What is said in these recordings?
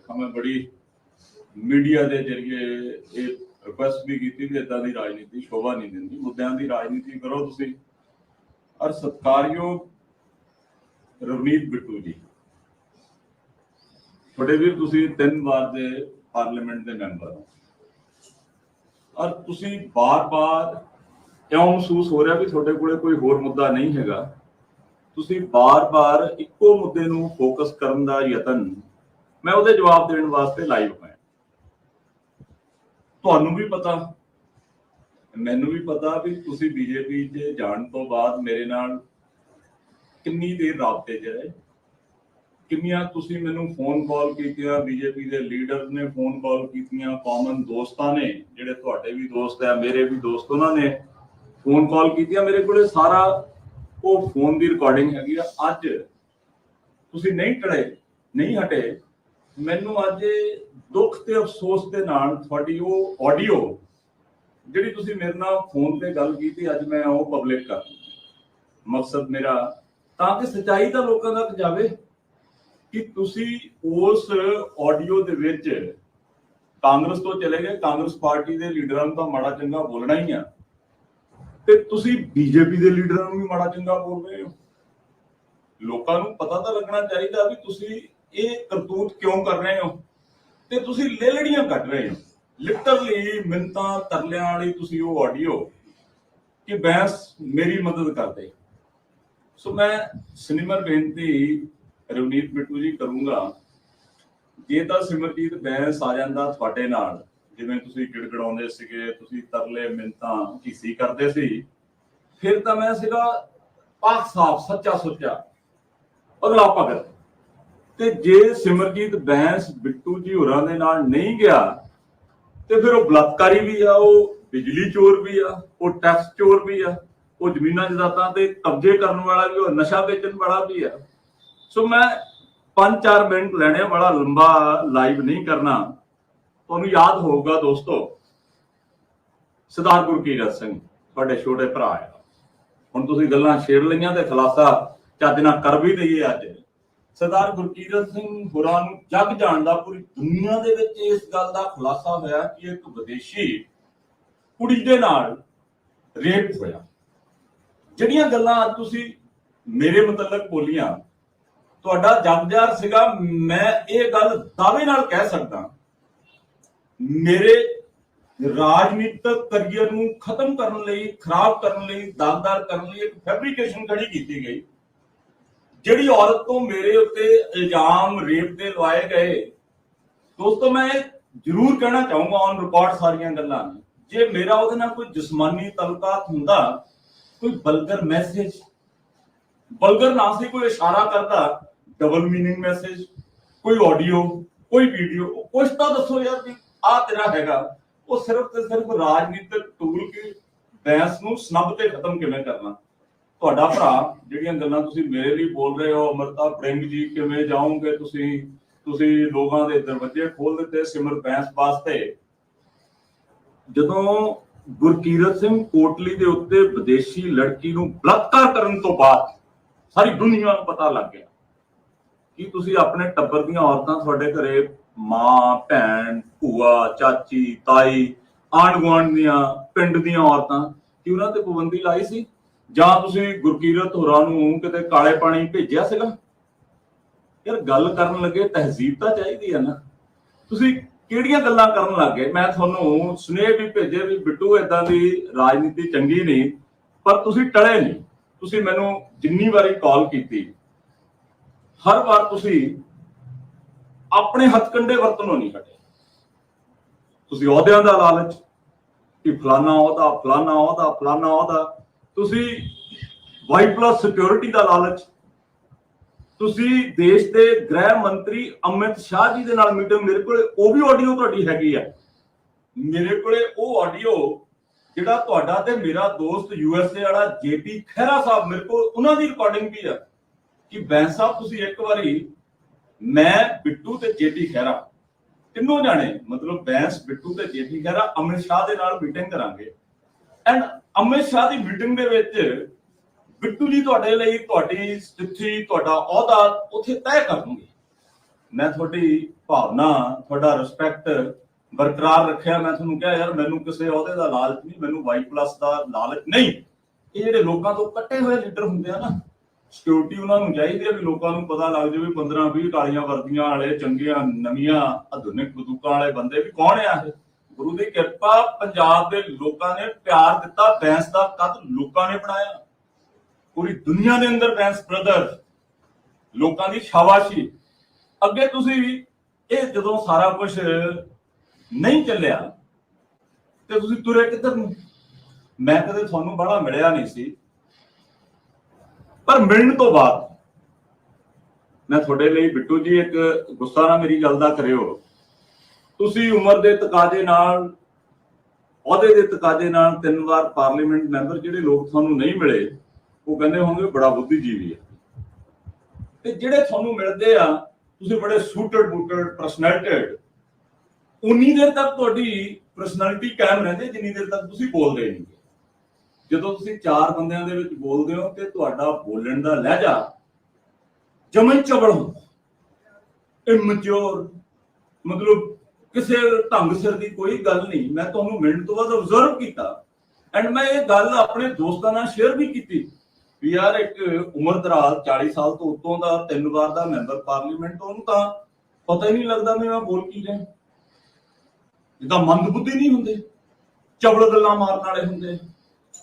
ਰੱਖਾਂ ਮੈਂ ਬੜੀ ਮੀਡੀਆ ਦੇ ਜ਼ਰੀਏ ਇਹ ਰਿਕੁਐਸਟ ਵੀ ਕੀਤੀ ਵੀ ਇਦਾਂ ਦੀ ਰਾਜਨੀਤੀ ਸ਼ੋਭਾ ਨਹੀਂ ਦਿੰਦੀ। ਮੁੱਦਿਆਂ ਦੀ ਰਾਜਨੀਤੀ ਕਰੋ ਤੁਸੀਂ। ਔਰ ਸਤਕਾਰਯੋਗ ਰਵਨੀਤ ਬਿੱਟੂ ਜੀ। ਤੁਹਾਡੇ ਵੀ ਤੁਸੀਂ ਤਿੰਨ ਵਾਰ ਦੇ ਪਾਰਲੀਮੈਂਟ ਦੇ ਮੈਂਬਰ ਹੋ। ਔਰ ਤੁਸੀਂ ਬਾਰ-ਬਾਰ ਕਿਉਂ ਮਹਿਸੂਸ ਹੋ ਰਿਹਾ ਵੀ ਤੁਹਾਡੇ ਕੋਲੇ ਕੋਈ ਹੋਰ ਮੁੱਦਾ ਨਹੀਂ ਹੈਗਾ? ਤੁਸੀਂ ਬਾਰ-ਬਾਰ ਇੱਕੋ ਮੁੱਦੇ ਨੂੰ ਫੋਕਸ ਕਰਨ ਦਾ ਯਤਨ ਮੈਂ ਉਹਦੇ ਜਵਾਬ ਦੇਣ ਵਾਸਤੇ ਲਾਈਵ ਹੋਇਆ। ਤੁਹਾਨੂੰ ਵੀ ਪਤਾ, ਮੈਨੂੰ ਵੀ ਪਤਾ ਵੀ ਤੁਸੀਂ ਬੀਜੇਪੀ 'ਚ ਜਾਣ ਤੋਂ ਬਾਅਦ ਮੇਰੇ ਨਾਲ ਕਿੰਨੀ ਦੇਰ ਰਾਬਤੇ 'ਚ ਰਹੇ। ਕਿੰਨੀਆਂ ਤੁਸੀਂ ਮੈਨੂੰ ਫੋਨ ਕਾਲ ਕੀਤੀਆਂ ਬੀਜੇਪੀ ਦੇ ਲੀਡਰ ਨੇ ਫੋਨ ਕਾਲ ਕੀਤੀਆਂ ਕਾਮਨ ਦੋਸਤਾਂ ਨੇ, ਜਿਹੜੇ ਤੁਹਾਡੇ ਵੀ ਦੋਸਤ ਆ, ਮੇਰੇ ਵੀ ਦੋਸਤ ਉਹਨਾਂ ਨੇ ਫੋਨ ਕਾਲ ਕੀਤੀਆਂ। ਮੇਰੇ ਕੋਲੇ ਸਾਰਾ ਉਹ ਫੋਨ ਦੀ ਰਿਕਾਰਡਿੰਗ ਹੈਗੀ ਆ। ਅੱਜ ਤੁਸੀਂ ਨਹੀਂ ਟੜੇ ਨਹੀਂ ਹਟੇ ਮੈਨੂੰ ਅੱਜ ਦੁੱਖ ਤੇ ਅਫਸੋਸ ਦੇ ਨਾਲ ਤੁਹਾਡੀ ਉਹ ਆਡੀਓ ਜਿਹੜੀ ਤੁਸੀਂ ਮੇਰੇ ਨਾਲ ਫੋਨ ਤੇ ਗੱਲ ਕੀਤੀ, ਅੱਜ ਮੈਂ ਉਹ ਪਬਲਿਕ ਕਰ ਮਕਸਦ ਮੇਰਾ ਤਾਂ ਕਿ ਸਚਾਈ ਤਾਂ ਲੋਕਾਂ ਤੱਕ ਜਾਵੇ ਕਿ ਤੁਸੀਂ ਉਸ ਆਡੀਓ ਦੇ ਵਿੱਚ ਕਾਂਗਰਸ ਤੋਂ ਚਲੇ ਗਏ, ਕਾਂਗਰਸ ਪਾਰਟੀ ਦੇ ਲੀਡਰਾਂ ਨੂੰ ਤਾਂ ਮਾੜਾ ਚੰਗਾ ਬੋਲਣਾ ਹੀ ਆ। ਤੇ ਤੁਸੀਂ ਬੀਜੇਪੀ ਦੇ ਲੀਡਰਾਂ ਨੂੰ ਵੀ ਮਾੜਾ ਚੰਗਾ ਬੋਲ ਰਹੇ ਹੋ। ਲੋਕਾਂ ਨੂੰ ਪਤਾ ਤਾਂ ਲੱਗਣਾ ਚਾਹੀਦਾ ਵੀ ਤੁਸੀਂ ਇਹ ਕਰਤੂਤ ਕਿਉਂ ਕਰ ਰਹੇ ਹੋ? ਤੇ ਤੁਸੀਂ ਲੇਲੜੀਆਂ ਕੱਢ ਰਹੇ ਹੋ। ਲਿਟਰਲੀ ਮਿੰਤਾਂ ਤਰਲਿਆਂ ਵਾਲੀ ਤੁਸੀਂ ਉਹ ਆਡੀਓ ਕਿ ਬੈਂਸ ਮੇਰੀ ਮਦਦ ਕਰਦੇ। ਸੋ ਮੈਂ ਸਿਨੇਮਰ ਬੇਨਤੀ ਰਵਨੀਤ ਬਿੱਟੂ ਜੀ ਕਰੂੰਗਾ, ਜੇ ਤਾਂ ਸਿਮਰਜੀਤ ਬੈਂਸ ਆ ਜਾਂਦਾ ਤੁਹਾਡੇ ਨਾਲ, ਜਿਵੇਂ ਤੁਸੀਂ ਗਿੜਗੜਾਉਂਦੇ ਸੀਗੇ, ਤੁਸੀਂ ਤਰਲੇ ਮਿੰਤਾਂ ਢੀਸੀ ਕਰਦੇ ਸੀ, ਫਿਰ ਤਾਂ ਮੈਂ ਸੀਗਾ ਪਾਕ ਸਾਫ਼ ਸੱਚਾ ਸੁੱਚਾ ਅਗਲਾ ਭਗਤ ਤੇ ਜੇ ਸਿਮਰਜੀਤ ਬੈਂਸ ਬਿੱਟੂ ਜੀ ਹੋਰਾਂ ਦੇ ਨਾਲ ਨਹੀਂ ਗਿਆ, ਤੇ ਫਿਰ ਉਹ ਬਲਾਤਕਾਰੀ ਵੀ ਆ, ਉਹ ਬਿਜਲੀ ਚੋਰ ਵੀ ਆ, ਉਹ ਟੈਕਸ ਚੋਰ ਵੀ ਆ, ਉਹ ਜ਼ਮੀਨਾਂ ਜਾਇਦਾਦਾਂ ਤੇ ਕਬਜ਼ੇ ਕਰਨ ਵਾਲਾ ਵੀ ਉਹ ਨਸ਼ਾ ਵੇਚਣ ਵਾਲਾ ਵੀ ਆ। ਸੋ ਮੈਂ 5-4 ਮਿੰਟ ਲੈਣੇ ਵਾਲਾ ਲੰਬਾ ਲਾਈਵ ਨਹੀਂ ਕਰਨਾ। ਤੁਹਾਨੂੰ ਯਾਦ ਹੋਊਗਾ ਦੋਸਤੋ ਸਰਦਾਰ ਗੁਰਕੀਰਤ ਸਿੰਘ, ਤੁਹਾਡੇ ਛੋਟੇ ਭਰਾ ਆ। ਹੁਣ ਤੁਸੀਂ ਗੱਲਾਂ ਛੇੜ ਲਈਆਂ ਤੇ ਖਲਾਸਾ ਚੱਜ ਨਾਲ ਕਰ ਵੀ ਦਈਏ ਅੱਜ। ਸਰਦਾਰ ਗੁਰਕੀਰਤ ਸਿੰਘ ਹੋਰਾਂ ਨੂੰ ਜਗ ਜਾਣਦਾ ਪੂਰੀ ਦੁਨੀਆ ਦੇ ਵਿੱਚ ਇਸ ਗੱਲ ਦਾ ਖੁਲਾਸਾ ਹੋਇਆ ਕਿ ਇੱਕ ਵਿਦੇਸ਼ੀ ਕੁੜੀ ਦੇ ਨਾਲ ਰੇਪ ਹੋਇਆ। ਜਿਹੜੀਆਂ ਗੱਲਾਂ ਤੁਸੀਂ ਮੇਰੇ ਮੁਤਲਕ ਬੋਲੀਆਂ, ਤੁਹਾਡਾ ਜਗਜਾਰ ਸੀਗਾ, ਮੈਂ ਇਹ ਗੱਲ ਦਾਅਵੇ ਨਾਲ ਕਹਿ ਸਕਦਾ ਮੇਰੇ ਰਾਜਨੀਤਿਕ ਕਰੀਅਰ ਨੂੰ ਖਤਮ ਕਰਨ ਲਈ, ਖਰਾਬ ਕਰਨ ਲਈ, ਦਾਗਦਾਰ ਕਰਨ ਲਈ ਇੱਕ ਫੈਬਰੀਕੇਸ਼ਨ ਖੜੀ ਕੀਤੀ ਗਈ। ਜਿਹੜੀ ਔਰਤ ਤੋਂ ਮੇਰੇ ਉੱਤੇ ਇਲਜ਼ਾਮ, ਰੇਪ ਦੇ ਲਵਾਏ ਗਏ, ਦੋਸਤੋ, ਮੈਂ ਜ਼ਰੂਰ ਕਹਿਣਾ ਚਾਹੂੰਗਾ ਔਨ ਰਿਕਾਰਡ ਸਾਰੀਆਂ ਗੱਲਾਂ ਜੇ ਮੇਰਾ ਉਹਦੇ ਨਾਲ ਕੋਈ ਜਿਸਮਾਨੀ ਤਲਕਾਤ ਹੁੰਦਾ, ਕੋਈ ਬਲਗਰ ਮੈਸੇਜ ਬਲਗਰ ਨਾ ਸੀ ਕੋਈ ਇਸ਼ਾਰਾ ਕਰਦਾ ਡਬਲ ਮੀਨਿੰਗ ਮੈਸੇਜ ਕੋਈ ਆਡੀਓ ਕੋਈ ਵੀਡੀਓ ਕੁਛ ਤਾਂ ਦੱਸੋ ਯਾਰ ਵੀ ਆ ਤੇਰਾ ਹੈਗਾ। ਉਹ ਸਿਰਫ ਤੇ ਸਿਰਫ ਰਾਜਨੀਤਿਕ ਟੂਲ ਕੀ ਬੈਂਸ ਨੂੰ ਸਨਬ ਤੇ ਖਤਮ ਕਿਵੇਂ ਕਰਨਾ? ਤੁਹਾਡਾ ਭਰਾ, ਜਿਹੜੀਆਂ ਗੱਲਾਂ ਤੁਸੀਂ ਮੇਰੇ ਲਈ ਬੋਲ ਰਹੇ ਹੋ, ਅਮਰਤਾ ਬ੍ਰਿੰਗ ਜੀ, ਕਿਵੇਂ ਜਾਓਗੇ ਤੁਸੀਂ? ਤੁਸੀਂ ਲੋਕਾਂ ਦੇ ਦਰਵਾਜ਼ੇ ਖੋਲ ਦਿੱਤੇ ਸਿਮਰ ਬੈਂਸ ਵਾਸਤੇ। ਜਦੋਂ ਗੁਰਕੀਰਤ ਸਿੰਘ ਕੋਟਲੀ ਦੇ ਉੱਤੇ ਵਿਦੇਸ਼ੀ ਲੜਕੀ ਨੂੰ ਬਲਾਤਕਾਰ ਕਰਨ ਤੋਂ ਬਾਅਦ ਸਾਰੀ ਦੁਨੀਆ ਨੂੰ ਪਤਾ ਲੱਗ ਗਿਆ ਕਿ ਤੁਸੀਂ ਆਪਣੇ ਟੱਬਰ ਦੀਆਂ ਔਰਤਾਂ ਤੁਹਾਡੇ ਘਰੇ ਮਾਂ, ਭੈਣ, ਭੂਆ, ਚਾਚੀ, ਤਾਈ ਆਂਢ ਗੁਆਂਢ ਦੀਆਂ, ਪਿੰਡ ਦੀਆਂ ਔਰਤਾਂ, ਕਿ ਉਹਨਾਂ ਤੇ ਪਾਬੰਦੀ ਲਾਈ ਸੀ? ਜਾਂ ਤੁਸੀਂ ਗੁਰਕੀਰਤ ਹੋਰਾਂ ਨੂੰ ਕਿਤੇ ਕਾਲੇ ਪਾਣੀ ਭੇਜਿਆ ਸੀਗਾ? ਯਾਰ ਗੱਲ ਕਰਨ ਲੱਗੇ ਤਹਿਜ਼ੀਬ ਤਾਂ ਚਾਹੀਦੀ ਹੈ ਨਾ। ਤੁਸੀਂ ਕਿਹੜੀਆਂ ਗੱਲਾਂ ਕਰਨ ਲੱਗੇ ਮੈਂ ਤੁਹਾਨੂੰ ਸੁਨੇਹ ਵੀ ਭੇਜੇ ਵੀ ਬਿੱਟੂ ਇਦਾਂ ਦੀ ਰਾਜਨੀਤੀ ਚੰਗੀ ਨਹੀਂ, ਪਰ ਤੁਸੀਂ ਟਲੇ ਨਹੀਂ। ਤੁਸੀਂ ਮੈਨੂੰ ਜਿੰਨੀ ਵਾਰੀ ਕਾਲ ਕੀਤੀ, ਹਰ ਵਾਰ ਤੁਸੀਂ ਆਪਣੇ ਹੱਥਕੰਡੇ ਵਰਤਨੋਂ ਨਹੀਂ ਹਟੇ। ਤੁਸੀਂ ਅਹੁਦਿਆਂ ਦਾ ਲਾਲਚ, ਕਿ ਫਲਾਨਾ ਅਹੁਦਾ ਫਲਾਨਾ ਅਹੁਦਾ ਫਲਾਨਾ ਅਹੁਦਾ। ਤੁਸੀਂ ਵਾਈ ਪਲੱਸ ਸਿਕਿਉਰਿਟੀ ਦਾ ਲਾਲਚ, ਤੁਸੀਂ ਦੇਸ਼ ਦੇ ਗ੍ਰਹਿ ਮੰਤਰੀ ਅਮਿਤ ਸ਼ਾਹ ਜੀ ਦੇ ਨਾਲ ਮੀਟਿੰਗ ਮੇਰੇ ਕੋਲ ਉਹ ਵੀ ਆਡੀਓ ਤੁਹਾਡੀ ਹੈਗੀ ਆ। ਮੇਰੇ ਕੋਲੇ ਉਹ ਆਡੀਓ ਜਿਹੜਾ ਤੁਹਾਡਾ ਤੇ ਮੇਰਾ ਦੋਸਤ ਯੂਐਸਏ ਵਾਲਾ ਜੇਪੀ ਖਹਿਰਾ ਸਾਹਿਬ ਮੇਰੇ ਕੋਲ, ਉਹਨਾਂ ਦੀ ਰਿਕਾਰਡਿੰਗ ਵੀ ਆ। ਕਿ ਬੈਂਸ ਸਾਹਿਬ, ਤੁਸੀਂ ਇੱਕ ਵਾਰੀ, ਮੈਂ ਬਿੱਟੂ ਤੇ ਜੇਪੀ ਖਹਿਰਾ, ਤਿੰਨੋਂ ਜਾਣੇ, ਮਤਲਬ ਬੈਂਸ ਬਿੱਟੂ ਤੇ ਜੇਪੀ ਖਹਿਰਾ, ਅਮਿਤ ਸ਼ਾਹ ਦੇ ਨਾਲ ਮੀਟਿੰਗ ਕਰਾਂਗੇ। ਐਂਡ ਅਮਿਤ ਸ਼ਾਹ ਦੀ ਮੀਟਿੰਗ ਦੇ ਵਿੱਚ ਬਿੱਟੂ ਜੀ ਤੁਹਾਡੇ ਲਈ, ਤੁਹਾਡੀ ਸਥਿਤੀ ਤੁਹਾਡਾ ਅਹੁਦਾ ਉੱਥੇ ਤੈਅ ਕਰਨਗੇ। ਮੈਂ ਤੁਹਾਡੀ ਭਾਵਨਾ, ਤੁਹਾਡਾ ਰਿਸਪੈਕਟ ਬਰਕਰਾਰ ਰੱਖਿਆ। ਮੈਂ ਤੁਹਾਨੂੰ ਕਿਹਾ, ਯਾਰ, ਮੈਨੂੰ ਕਿਸੇ ਅਹੁਦੇ ਦਾ ਲਾਲਚ ਨਹੀਂ, ਮੈਨੂੰ ਵਾਈ ਪਲੱਸ ਦਾ ਲਾਲਚ ਨਹੀਂ। ਇਹ ਜਿਹੜੇ ਲੋਕਾਂ ਤੋਂ ਕੱਟੇ ਹੋਏ ਲੀਡਰ ਹੁੰਦੇ ਆ ਨਾ ਸਿਕਿਉਰਿਟੀ ਉਹਨਾਂ ਨੂੰ ਚਾਹੀਦੀ ਹੈ ਵੀ ਲੋਕਾਂ ਨੂੰ ਪਤਾ ਲੱਗ ਜਾਵੇ 15 20 ਕਾਲੀਆਂ ਵਰਦੀਆਂ ਵਾਲੇ, ਚੰਗੀਆਂ, ਨਵੀਆਂ, ਆਧੁਨਿਕ ਬੰਦੂਕਾਂ ਵਾਲੇ ਬੰਦੇ ਵੀ ਕੌਣ ਆ ਇਹ? ਗੁਰੂ ਦੀ ਕਿਰਪਾ ਪੰਜਾਬ ਦੇ ਲੋਕਾਂ ਨੇ ਪਿਆਰ ਦਿੱਤਾ, ਬੈਂਸ ਦਾ ਕੱਦ ਲੋਕਾਂ ਨੇ ਬਣਾਇਆ। ਪੂਰੀ ਦੁਨੀਆ ਦੇ ਅੰਦਰ ਬੈਂਸ ਬ੍ਰਦਰ, ਲੋਕਾਂ ਦੀ ਸ਼ਾਬਾਸ਼ੀ। ਅੱਗੇ ਤੁਸੀਂ ਇਹ ਜਦੋਂ ਸਾਰਾ ਕੁਝ ਨਹੀਂ ਚੱਲਿਆ, ਤੇ ਤੁਸੀਂ ਤੁਰੇ ਕਿੱਧਰ ਨੂੰ? ਮੈਂ ਕਦੇ ਤੁਹਾਨੂੰ ਬੜਾ ਮਿਲਿਆ ਨਹੀਂ ਸੀ। ਪਰ ਮਿਲਣ ਤੋਂ ਬਾਅਦ ਮੈਂ ਤੁਹਾਡੇ ਲਈ ਬਿੱਟੂ ਜੀ ਇੱਕ ਗੁੱਸਾ ਨਾ ਮੇਰੀ ਗੱਲ ਦਾ ਕਰਿਓ। ਤੁਸੀਂ ਉਮਰ ਦੇ ਤਕਾਜ਼ੇ ਨਾਲ, ਅਹੁਦੇ ਦੇ ਤਕਾਜ਼ੇ ਨਾਲ ਤਿੰਨ ਵਾਰ ਪਾਰਲੀਮੈਂਟ ਮੈਂਬਰ ਜਿਹੜੇ ਲੋਕ ਤੁਹਾਨੂੰ ਨਹੀਂ ਮਿਲੇ, ਉਹ ਕਹਿੰਦੇ ਹੋਣਗੇ ਬੜਾ ਬੁੱਧੀਜੀਵੀ ਹੈ। ਤੇ ਜਿਹੜੇ ਤੁਹਾਨੂੰ ਮਿਲਦੇ ਆ, ਤੁਸੀਂ ਬੜੇ ਸੂਟਡ ਬੂਟਡ ਪਰਸਨੈਲਿਟੀਡ ਉਨੀ ਦੇਰ ਤੱਕ ਤੁਹਾਡੀ ਪਰਸਨੈਲਿਟੀ ਕਾਇਮ ਰਹਿੰਦੀ, ਜਿੰਨੀ ਦੇਰ ਤੱਕ ਤੁਸੀਂ ਬੋਲਦੇ ਨਹੀਂ। ਜਦੋਂ ਤੁਸੀਂ ਚਾਰ ਬੰਦਿਆਂ ਦੇ ਵਿੱਚ ਬੋਲਦੇ ਹੋ ਤੇ ਤੁਹਾਡਾ ਬੋਲਣ ਦਾ ਲਹਿਜਾ ਜਮਨ ਚਵਲ ਹੁੰਦਾ। ਇਮਚੋਰ ਮਤਲਬ ਕਿਸੇ ਢੰਗ ਸਿਰ ਦੀ ਕੋਈ ਗੱਲ ਨਹੀਂ। ਮੈਂ ਤੁਹਾਨੂੰ ਮਿੰਟ ਤੋਂ ਬਾਅਦ ਅਬਜ਼ਰਵ ਕੀਤਾ। ਐਂਡ ਮੈਂ ਇਹ ਗੱਲ ਆਪਣੇ ਦੋਸਤਾਂ ਨਾਲ ਸ਼ੇਅਰ ਵੀ ਕੀਤੀ ਵੀ ਯਾਰ ਇੱਕ ਉਮਰ ਦਰਾਜ਼ 40 ਸਾਲ ਤੋਂ ਉੱਤੋਂ ਦਾ, ਤਿੰਨ ਵਾਰ ਦਾ ਮੈਂਬਰ ਪਾਰਲੀਮੈਂਟ ਉਹਨੂੰ ਤਾਂ ਪਤਾ ਹੀ ਨਹੀਂ ਲੱਗਦਾ ਵੀ ਮੈਂ ਬੋਲ ਕੀ ਰਿਹਾ। ਜਿੱਦਾਂ ਮੰਦਬੁੱਧੀ ਨਹੀਂ ਹੁੰਦੇ। ਚਵਲ ਗੱਲਾਂ ਮਾਰਨ ਵਾਲੇ ਹੁੰਦੇ।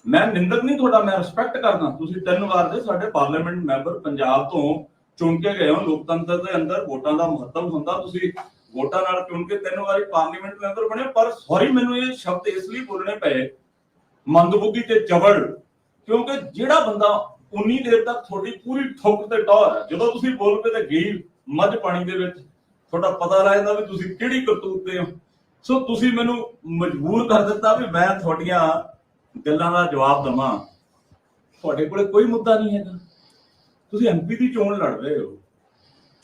ਮੈਂ ਨਿੰਦਕ ਨਹੀਂ ਤੁਹਾਡਾ, ਮੈਂ ਰਿਸਪੈਕਟ ਕਰਦਾ। ਤੁਸੀਂ ਤਿੰਨ ਵਾਰ ਦੇ ਸਾਡੇ ਪਾਰਲੀਮੈਂਟ ਮੈਂਬਰ ਪੰਜਾਬ ਤੋਂ ਚੁਣ ਕੇ ਗਏ ਹੋ। ਲੋਕਤੰਤਰ ਦੇ ਅੰਦਰ ਵੋਟਾਂ ਦਾ ਮਹੱਤਵ ਹੁੰਦਾ। ਤੁਸੀਂ ਵੋਟਾਂ ਨਾਲ ਚੁਣ ਕੇ ਤਿੰਨ ਵਾਰੀ ਪਾਰਲੀਮੈਂਟ ਮੈਂਬਰ ਬਣੇ, ਪਰ ਸੌਰੀ ਮੈਨੂੰ ਇਹ ਸ਼ਬਦ ਇਸ ਲਈ ਬੋਲਣੇ ਪਏ, ਮੰਦਬੁੱਧੀ ਤੇ ਚਵਲ ਕਿਉਂਕਿ ਜਿਹੜਾ ਬੰਦਾ ਉਨੀ ਦੇਰ ਤੱਕ ਤੁਹਾਡੀ ਪੂਰੀ ਠੋਕ ਤੇ ਟੌਰ ਜਦੋਂ ਤੁਸੀਂ ਬੋਲ ਪਏ ਤੇ ਗਈ ਮੱਝ ਪਾਣੀ ਦੇ ਵਿੱਚ, ਤੁਹਾਡਾ ਪਤਾ ਲੱਗ ਜਾਂਦਾ ਵੀ ਤੁਸੀਂ ਕਿਹੜੀ ਕਰਤੂਤ ਦੇ ਹੋ। ਸੋ ਤੁਸੀਂ ਮੈਨੂੰ ਮਜਬੂਰ ਕਰ ਦਿੱਤਾ ਵੀ ਮੈਂ ਤੁਹਾਡੀਆਂ ਗੱਲਾਂ ਦਾ ਜਵਾਬ ਦਵਾਂ। ਤੁਹਾਡੇ ਕੋਲੇ ਕੋਈ ਮੁੱਦਾ ਨਹੀਂ ਹੈਗਾ। ਤੁਸੀਂ ਐਮਪੀ ਦੀ ਚੋਣ ਲੜ ਰਹੇ ਹੋ।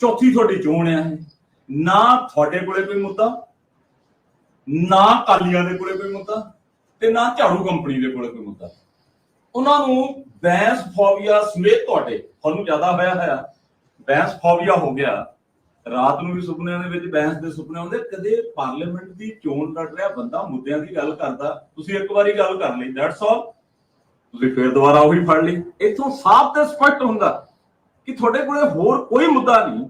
ਚੌਥੀ ਤੁਹਾਡੀ ਚੋਣ ਆ ਇਹ। ਨਾ ਤੁਹਾਡੇ ਕੋਲੇ ਕੋਈ ਮੁੱਦਾ, ਨਾ ਕਾਲੀਆਂ ਦੇ ਕੋਲੇ ਕੋਈ ਮੁੱਦਾ ਤੇ ਨਾ ਝਾੜੂ ਕੰਪਨੀ ਦੇ ਕੋਲੇ ਕੋਈ ਮੁੱਦਾ। ਉਹਨਾਂ ਨੂੰ ਬੈਂਸ ਫੋਬੀਆ ਸਮੇਤ ਤੁਹਾਡੇ, ਤੁਹਾਨੂੰ ਜ਼ਿਆਦਾ ਹੋਇਆ ਹੋਇਆ। ਬੈਂਸ ਫੋਬੀਆ ਹੋ ਗਿਆ। ਰਾਤ ਨੂੰ ਵੀ ਸੁਪਨਿਆਂ ਦੇ ਵਿੱਚ ਬੈਂਸ ਦੇ ਸੁਪਨੇ ਆਉਂਦੇ, ਕਦੇ ਪਾਰਲੀਮੈਂਟ ਦੀ ਚੋਣ ਲੜ ਰਿਹਾ ਬੰਦਾ ਮੁੱਦਿਆਂ ਦੀ ਗੱਲ ਕਰਦਾ, ਤੁਸੀਂ ਇੱਕ ਵਾਰੀ ਗੱਲ ਕਰ ਲਈ ਦੈਟਸ ਆਲ ਤੁਸੀਂ ਫਿਰ ਦੁਬਾਰਾ ਉਹੀ ਫੜ ਲਈ। ਇੱਥੋਂ ਸਾਫ਼ ਤੇ ਸਪਸ਼ਟ ਹੁੰਦਾ ਕਿ ਤੁਹਾਡੇ ਕੋਲੇ ਹੋਰ ਕੋਈ ਮੁੱਦਾ ਨਹੀਂ।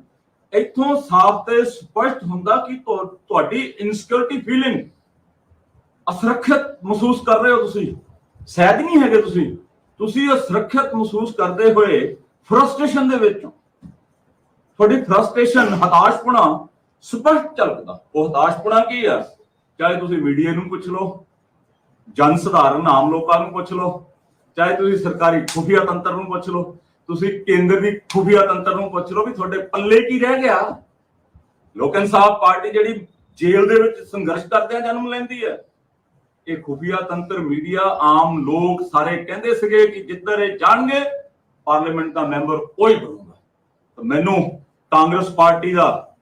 ਇੱਥੋਂ ਸਾਫ਼ ਤੇ ਸਪਸ਼ਟ ਹੁੰਦਾ ਕਿ ਤੁਹਾਡੀ ਇਨਸਿਕਿਉਰਿਟੀ ਫੀਲਿੰਗ ਅਸੁਰੱਖਿਅਤ ਮਹਿਸੂਸ ਕਰ ਰਹੇ ਹੋ ਤੁਸੀਂ। ਸਹਿਜ ਨਹੀਂ ਹੈਗੇ ਤੁਸੀਂ। ਤੁਸੀਂ ਅਸੁਰੱਖਿਅਤ ਮਹਿਸੂਸ ਕਰਦੇ ਹੋਏ ਫਰਸਟ੍ਰੇਸ਼ਨ ਦੇ ਵਿੱਚ ਤੁਹਾਡੀ ਫਰਸਟ੍ਰੇਸ਼ਨ ਹਤਾਸ਼ਪਣਾ ਸਪਸ਼ਟ ਝਲਕਦਾ। ਉਹ ਹਤਾਸ਼ਪਣਾ ਕੀ ਆ? ਚਾਹੇ ਤੁਸੀਂ ਮੀਡੀਆ ਨੂੰ ਪੁੱਛ ਲਓ ਜਨ ਸਧਾਰਨ ਆਮ ਲੋਕਾਂ ਨੂੰ ਪੁੱਛ ਲਓ, ਚਾਹੇ ਤੁਸੀਂ ਸਰਕਾਰੀ ਖੁਫੀਆ ਤੰਤਰ ਨੂੰ ਪੁੱਛ ਲਓ ਤੁਸੀਂ ਕੇਂਦਰ ਦੀ ਖੁਫੀਆ ਤੰਤਰ ਨੂੰ ਪੁੱਛ ਲਓ ਵੀ ਤੁਹਾਡੇ ਪੱਲੇ ਕੀ ਰਹਿ ਗਿਆ? ਲੋਕ ਇਨਸਾਫ ਪਾਰਟੀ ਜਿਹੜੀ ਜੇਲ੍ਹ ਦੇ ਵਿੱਚ ਸੰਘਰਸ਼ ਕਰਦਿਆਂ ਜਨਮ ਲੈਂਦੀ ਹੈ। ਇਹ ਖੁਫੀਆ ਤੰਤਰ ਮੀਡੀਆ ਆਮ ਲੋਕ ਸਾਰੇ ਕਹਿੰਦੇ ਸੀਗੇ ਕਿ ਜਿੱਧਰ ਇਹ ਜਾਣਗੇ, ਪਾਰਲੀਮੈਂਟ ਦਾ ਮੈਂਬਰ ਕੋਈ ਬਣੂਗਾ। ਤਾਂ ਮੈਨੂੰ ਕਾਂਗਰਸ ਪਾਰਟੀ ਦਾ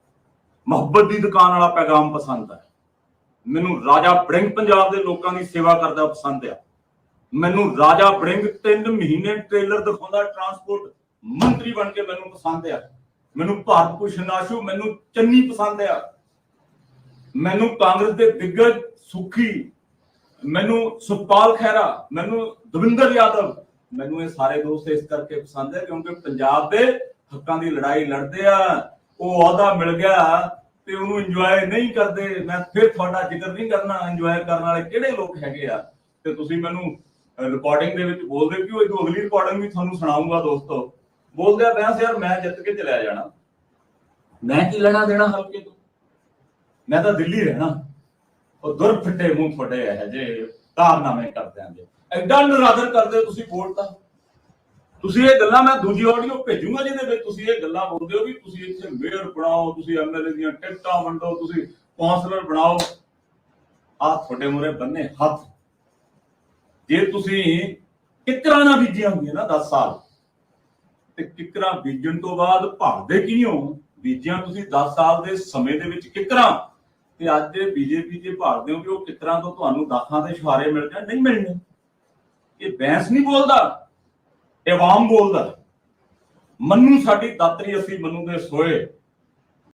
ਮੁਹੱਬਤ ਦੀ ਦੁਕਾਨ ਵਾਲਾ ਪੈਗਾਮ ਪਸੰਦ ਹੈ। ਮੈਨੂੰ ਰਾਜਾ ਬੜਿੰਗ ਪੰਜਾਬ ਦੇ ਲੋਕਾਂ ਦੀ ਸੇਵਾ ਕਰਦਾ ਪਸੰਦ ਆ। ਮੈਨੂੰ ਰਾਜਾ ਬੜਿੰਗ 3 ਮਹੀਨੇ ਟ੍ਰੇਲਰ ਦਿਖਾਉਂਦਾ ਟਰਾਂਸਪੋਰਟ ਮੰਤਰੀ ਬਣ ਕੇ ਮੈਨੂੰ ਪਸੰਦ ਆ। ਮੈਨੂੰ ਭਾਰਤ ਭੂਸ਼ਣ ਆਸ਼ੂ ਮੈਨੂੰ ਚੰਨੀ ਪਸੰਦ ਆ। ਮੈਨੂੰ ਕਾਂਗਰਸ ਦੇ ਦਿੱਗਜ ਸੁਖੀ, ਮੈਨੂੰ ਸੁਖਪਾਲ ਖਹਿਰਾ, ਮੈਨੂੰ ਦਵਿੰਦਰ ਯਾਦਵ, ਮੈਨੂੰ ਇਹ ਸਾਰੇ ਦੋਸਤ ਇਸ ਕਰਕੇ ਪਸੰਦ ਹੈ ਕਿਉਂਕਿ ਪੰਜਾਬ ਦੇ ਹੱਕਾਂ ਦੀ ਲੜਾਈ ਲੜਦੇ ਆ, ਉਹ ਅਹੁਦਾ ਮਿਲ ਗਿਆ ਤੇ ਉਹਨੂੰ ਇੰਜੋਏ ਨਹੀਂ ਕਰਦੇ। ਮੈਂ ਫਿਰ ਤੁਹਾਡਾ ਜ਼ਿਕਰ ਨਹੀਂ ਕਰਨਾ ਇੰਜੋਏ ਕਰਨ ਵਾਲੇ ਕਿਹੜੇ ਲੋਕ ਹੈਗੇ ਆ? ਤੇ ਤੁਸੀਂ ਮੈਨੂੰ ਰਿਕਾਰਡਿੰਗ ਦੇ ਵਿੱਚ ਬੋਲਦੇ ਕਿ ਉਹ ਅਗਲੀ ਰਿਕਾਰਡਿੰਗ ਵੀ ਤੁਹਾਨੂੰ ਸੁਣਾਉਂਗਾ ਦੋਸਤੋ। ਬੋਲਦੇ ਬੈਂਸ ਯਾਰ, ਮੈਂ ਜਿੱਤ ਕੇ ਚਲਿਆ ਜਾਣਾ। ਮੈਂ ਕੀ ਲੈਣਾ ਦੇਣਾ ਹਲਕੇ ਤੋਂ? ਮੈਂ ਤਾਂ ਦਿੱਲੀ ਰਹਿਣਾ। ਉਹ ਦੁਰ ਫਿੱਟੇ ਮੂੰਹ ਤੁਹਾਡੇ ਹੈ ਜੇ ਕਾਰਨਾਮੇ ਕਰਦੇ ਆਂਦੇ ਐਡਾ ਨਰਾਦਰ ਕਰਦੇ ਹੋ ਤੁਸੀਂ ਵੋਟ ਤਾਂ। ਤੁਸੀਂ ਇਹ ਗੱਲਾਂ ਮੈਂ ਦੂਜੀ ਆਡੀਓ ਭੇਜੂਗਾ ਜਿਹਦੇ ਵਿੱਚ ਤੁਸੀਂ ਇਹ ਗੱਲਾਂ ਬੋਲਦੇ ਹੋ ਵੀ ਤੁਸੀਂ ਇੱਥੇ ਮੇਅਰ ਬਣਾਓ, ਤੁਸੀਂ ਐਮਐਲਏ ਦੀਆਂ ਟਿਕਟਾਂ ਵੰਡੋ, ਤੁਸੀਂ ਕੌਂਸਲਰ ਬਣਾਓ। ਆ ਤੁਹਾਡੇ ਮੂਰੇ ਬੰਨੇ ਹੱਥ। ਜੇ ਤੁਸੀਂ ਕਿਕਰਾਂ ਨਾ ਬੀਜੀਆਂ ਹੁੰਦੀਆਂ ਨਾ 10 ਸਾਲ, ਤੇ ਕਿਕਰਾਂ ਬੀਜਣ ਤੋਂ ਬਾਅਦ ਭਾਗਦੇ ਕੀ ਹੋ? ਬੀਜਿਆ ਤੁਸੀਂ 10 ਸਾਲ ਦੇ ਸਮੇਂ ਦੇ ਵਿੱਚ ਕਿਕਰਾਂ ਤੇ ਅੱਜ ਬੀਜੇਪੀ ਜੇ ਭਾਲਦੇ ਹੋ ਕਿ ਉਹ ਕਿਤਰਾਂ ਤੋਂ ਤੁਹਾਨੂੰ ਦਾਖਾਂ ਦੇ ਸ਼ਹਾਰੇ ਮਿਲ ਜਾਣ? ਨਹੀਂ ਮਿਲਣੇ। ਇਹ ਬੈਂਸ ਨਹੀਂ ਬੋਲਦਾ। ਇਹ ਬੋਲਦਾ। ਮੰਨੂ ਸਾਡੀ ਦਾਤਰੀ ਅਸੀਂ, ਮੰਨੂ ਦੇ ਸੋਏ।